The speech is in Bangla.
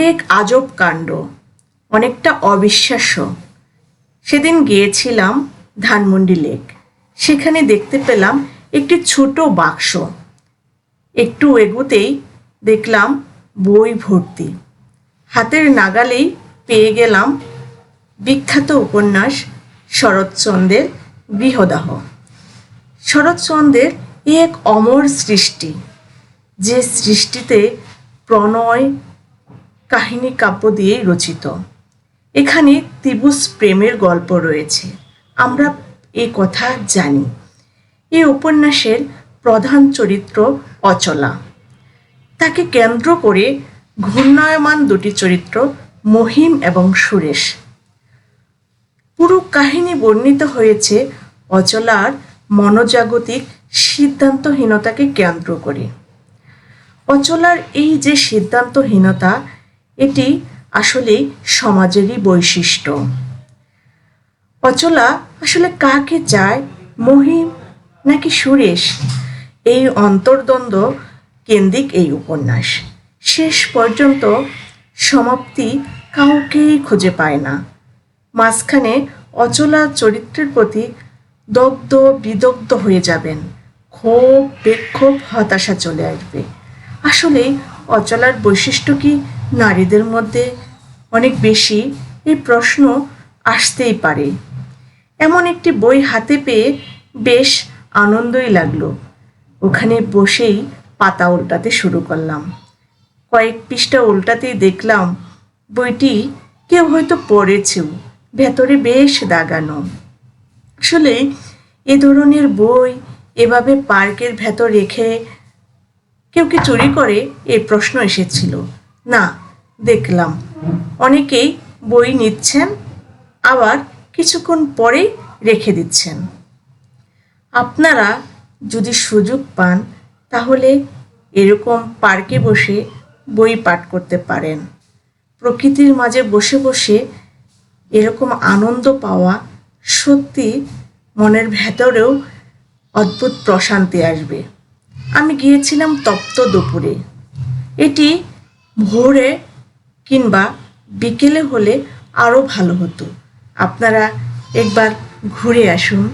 এক আজব কাণ্ড, অনেকটা অবিশ্বাস্য। সেদিন গিয়েছিলাম ধানমন্ডি লেক। সেখানে দেখতে পেলাম একটি ছোট বাক্স। একটু এগোতেই দেখলাম বই ভর্তি। হাতের নাগালেই পেয়ে গেলাম বিখ্যাত উপন্যাস শরৎচন্দ্রের গৃহদাহ। শরৎচন্দ্রের এক অমর সৃষ্টি, যে সৃষ্টিতে প্রণয় কাহিনী কাব্য দিয়েই রচিত। এখানে ত্রিভুজ প্রেমের গল্প রয়েছে। আমরা এ কথা জানি। এই উপন্যাসের প্রধান চরিত্র অচলা। তাকে কেন্দ্র করে ঘূর্ণায়মান দুটি চরিত্র, মহিম এবং সুরেশ। পুরো কাহিনী বর্ণিত হয়েছে অচলার মনোজাগতিক সিদ্ধান্তহীনতাকে কেন্দ্র করে। অচলার এই যে সিদ্ধান্তহীনতা এটি আসলে সমাজেরই বৈশিষ্ট্য। অচলা আসলে কাকে চায়? মহিম নাকি সুরেশ? এই অন্তর্দ্বন্দ্ব কেন্দ্রিক এই উপন্যাস। শেষ পর্যন্ত সমাপ্তি কাউকেই খুঁজে পায় না। মাঝখানে অচলা চরিত্রের প্রতি দগ্ধ বিদগ্ধ হয়ে যাবেন। ক্ষোভ, বিক্ষোভ, হতাশা চলে আসবে। আসলে অচলার বৈশিষ্ট্য কি নারীদের মধ্যে? অনেক বেশি এই প্রশ্ন আসতেই পারে। এমন একটি বই হাতে পেয়ে বেশ আনন্দই লাগল। ওখানে বসেই পাতা উল্টাতে শুরু করলাম। কয়েক পৃষ্ঠা উল্টাতেই দেখলাম বইটি কেউ হয়তো পড়েছেও, ভেতরে বেশ দাগানো। আসলে এ ধরনের বই এভাবে পার্কের ভেতর রেখে কেউ কি চুরি করে? এই প্রশ্ন এসেছিল। না, দেখলাম। অনেকেই বই নিচ্ছেন, আবার কিছুক্ষণ পরেই রেখে দিচ্ছেন। আপনারা যদি সুযোগ পান, তাহলে এরকম পার্কে বসে বই পাঠ করতে পারেন। প্রকৃতির মাঝে বসে বসে এরকম আনন্দ পাওয়া সত্যি মনের ভেতরেও অদ্ভুত প্রশান্তি আসবে। আমি গিয়েছিলাম তপ্ত দুপুরে। এটি ভোরে কিংবা বিকেলে হলে আরও ভালো হতো। আপনারা একবার ঘুরে আসুন।